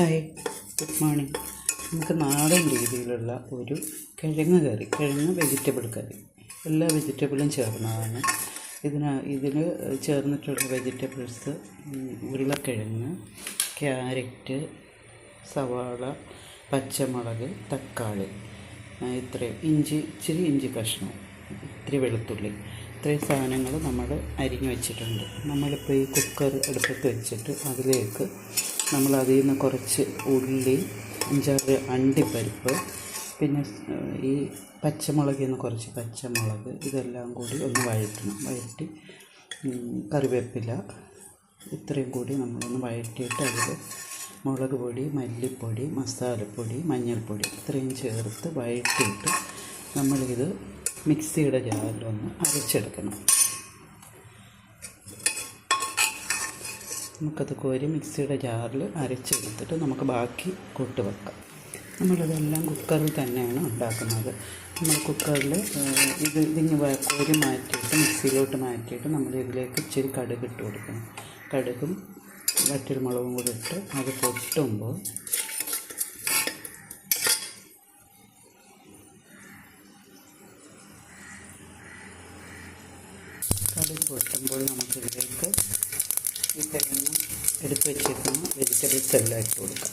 Hi good morning നമുക്ക് നാടൻ രീതിയിലുള്ള ഒരു കിഴങ്ങ് കറി കിഴങ്ങ് വെജിറ്റബിൾ കറി. എല്ലാ വെജിറ്റബിളും ചേർന്നതാണ്. ഇതിന് ഇതിന് ചേർന്നിട്ടുള്ള വെജിറ്റബിൾസ് ഉരുളക്കിഴങ്ങ് ക്യാരറ്റ് സവാള പച്ചമുളക് തക്കാളി. ഇത്രയും. ഇഞ്ചി ഇച്ചിരി ഇഞ്ചി കഷ്ണം. ഇത്തിരി വെളുത്തുള്ളി. ഇത്രയും സാധനങ്ങൾ നമ്മൾ അരിഞ്ഞു വെച്ചിട്ടുണ്ട്. നമ്മളിപ്പോൾ ഈ കുക്കർ അടുപ്പത്ത് വെച്ചിട്ട് അതിലേക്ക് നമ്മൾ അതിൽ നിന്ന് കുറച്ച് ഉള്ളി അഞ്ചാറ് അണ്ടിപ്പരിപ്പ് പിന്നെ ഈ പച്ചമുളകിൽ നിന്ന് കുറച്ച് പച്ചമുളക് ഇതെല്ലാം കൂടി ഒന്ന് വഴറ്റണം. വഴറ്റി കറിവേപ്പില ഇത്രയും കൂടി നമ്മളൊന്ന് വഴറ്റിയിട്ട് അതിൽ മുളക് പൊടി മല്ലിപ്പൊടി മസാലപ്പൊടി മഞ്ഞൾപ്പൊടി ഇത്രയും ചേർത്ത് വഴറ്റിയിട്ട് നമ്മളിത് മിക്സിയുടെ ജാറിലൊന്ന് അരച്ചെടുക്കണം. നമുക്കത് കോരി മിക്സിയുടെ ജാറിൽ അരച്ചെടുത്തിട്ട് നമുക്ക് ബാക്കി കൂട്ട് വെക്കാം. നമ്മളിതെല്ലാം കുക്കറിൽ തന്നെയാണ് ഉണ്ടാക്കുന്നത്. നമ്മൾ കുക്കറിൽ ഇത് ഇതിന് കോരി മാറ്റിയിട്ട് മിക്സിയിലോട്ട് മാറ്റിയിട്ട് നമ്മൾ ഇതിലേക്ക് ഇച്ചിരി കടുക് ഇട്ട് കൊടുക്കണം. കടുകും വറ്റൽമുളകും കൂടി ഇട്ട് അത് പൊട്ടുമ്പോൾ കടുക് പൊട്ടുമ്പോൾ നമുക്കിതിലേക്ക് ഈ കിഴങ്ങ് എടുത്ത് വെച്ചിരിക്കുന്ന വെജിറ്റബിൾസ് എല്ലാം ഇട്ട് കൊടുക്കാം.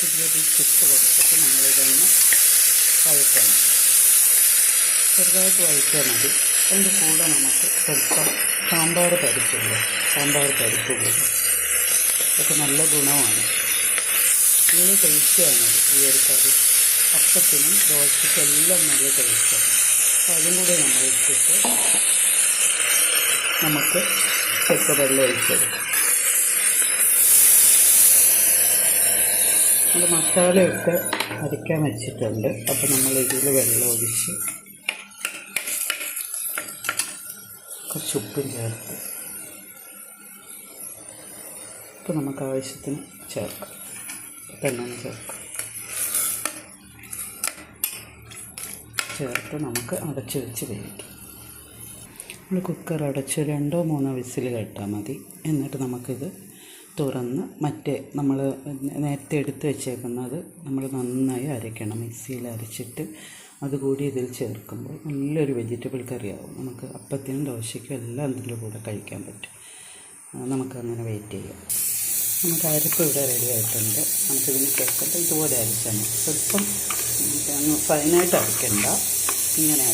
വെജിറ്റബിൾസ് ഇട്ട് കൊടുത്തിട്ട് നമ്മളിതൊന്ന് വഴറ്റണം. ചെറുതായിട്ട് വഴറ്റിയാൽ മതി. അതിന്റെ കൂടെ നമുക്ക് സ്വല്പം സാമ്പാർ പരിപ്പില്ല സാമ്പാർ പരിപ്പ് ഒക്കെ നല്ല ഗുണമാണ്. നല്ല ടേസ്റ്റിയാണ് ഈ ഒരു കറി. അപ്പത്തിനും ദോശയ്ക്കും എല്ലാം നല്ല ടേസ്റ്റ് അപ്പോൾ അതും കൂടി നമ്മൾ ഇട്ടിട്ട് നമുക്ക് ചെക്ക വെള്ളം ഒഴിച്ചെടുക്കാം. നമ്മൾ മസാലയൊക്കെ അരയ്ക്കാൻ വെച്ചിട്ടുണ്ട്. അപ്പോൾ നമ്മൾ ഇതിൽ വെള്ളം ഒഴിച്ച് കുറച്ച് ഉപ്പും ചേർത്ത് ഇപ്പോൾ നമുക്ക് ആവശ്യത്തിന് ചേർക്കാം. പെണ്ണെണ്ണ ചേർക്കാം. ചേർത്ത് നമുക്ക് അടച്ച് വെച്ച് വേവിക്കാം. നമ്മൾ കുക്കർ അടച്ച് രണ്ടോ മൂന്നോ വിസിൽ കേട്ടാൽ മതി. എന്നിട്ട് നമുക്കിത് തുറന്ന് മറ്റേ നമ്മൾ നേരത്തെ എടുത്ത് വെച്ചേക്കുന്നത് നമ്മൾ നന്നായി അരയ്ക്കണം. മിക്സിയിൽ അരച്ചിട്ട് അതുകൂടി ഇതിൽ ചേർക്കുമ്പോൾ നല്ലൊരു വെജിറ്റബിൾ കറിയാവും. നമുക്ക് അപ്പത്തിനും ദോശയ്ക്കും എല്ലാം ഇതിന്റെ കൂടെ കഴിക്കാൻ പറ്റും. നമുക്കങ്ങനെ വെയിറ്റ് ചെയ്യാം. നമുക്ക് അരപ്പ് ഇവിടെ റെഡി ആയിട്ടുണ്ട്. നമുക്കിതിന് ചേർക്കുമ്പോൾ ഇതുപോലെ അരച്ചാൽ മതി സ്വല്പം അങ്ങ് ഫൈനായിട്ട് അരയ്ക്കണ്ട ഇങ്ങനെ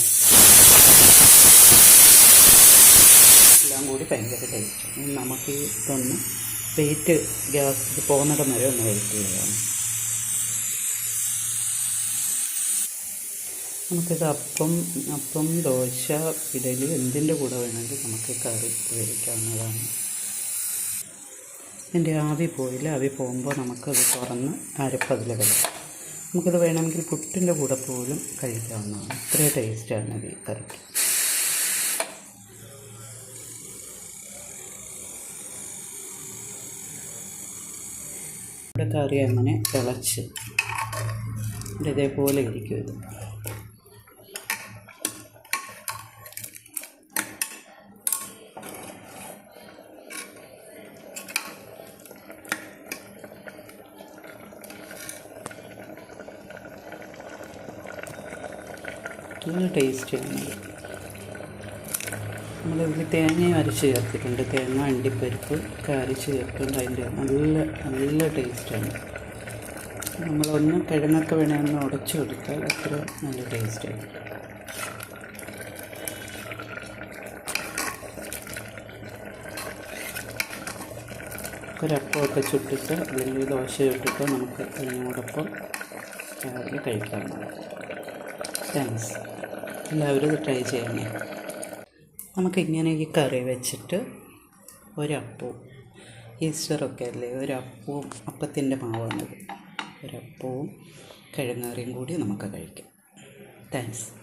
എല്ലാം കൂടി ഭയങ്കര ടേസ്റ്റ് ഇനി നമുക്ക് ഇതൊന്ന് വെയിറ്റ് ഗ്യാസ് പോകുന്നിടം വരെ ഒന്ന് വെയിറ്റ് ചെയ്യണം നമുക്കിത് അപ്പം അപ്പം ദോശ ഇഡലി എന്തിന്റെ കൂടെ വേണമെങ്കിൽ നമുക്ക് കറി ഉപയോഗിക്കാവുന്നതാണ് ഇതിന്റെ ആവി പോയില്ല. ആവി പോകുമ്പോൾ നമുക്കത് തുറന്ന് അരപ്പതിൽ കിടക്കും നമുക്കത് വേണമെങ്കിൽ പുട്ടിന്റെ കൂടെ പോലും കഴിക്കാവുന്നതാണ്. ഇത്രയും ടേസ്റ്റാണ് ഈ കറിക്ക്. ഇവിടെ കറി അങ്ങനെ തിളച്ച്. ഇതേപോലെ ഇരിക്കും ഇത്. നല്ല ടേസ്റ്റാണ് നമ്മളിതിൽ തേങ്ങയും അരച്ച് ചേർത്തിട്ടുണ്ട്. തേങ്ങ അണ്ടിപ്പരിപ്പ് ഒക്കെ അരച്ച് ചേർത്തിട്ടുണ്ട്. അതിന്റെ നല്ല നല്ല ടേസ്റ്റാണ് നമ്മളൊന്ന് കിഴങ്ങൊക്കെ വേണമെന്ന് ഉടച്ചു കൊടുത്താൽ അത്ര നല്ല ടേസ്റ്റാണ് ഒരപ്പമൊക്കെ ചുട്ടിട്ട് അല്ലെങ്കിൽ ദോശ ചുട്ടിട്ട് നമുക്ക് അതിനോടൊപ്പം രാവിലെ കഴിക്കാവുന്നതാണ്. താങ്ക്സ് എല്ലാവരും ഇത് ട്രൈ ചെയ്യണേ. നമുക്കിങ്ങനെ ഈ കറി വെച്ചിട്ട് ഒരപ്പവും ഈസ്റ്ററൊക്കെ അല്ലേ? ഒരപ്പവും അപ്പത്തിന്റെ മാവാണത്. ഒരപ്പവും കിഴങ്ങറിയും കൂടി നമുക്ക് കഴിക്കാം. താങ്ക്സ്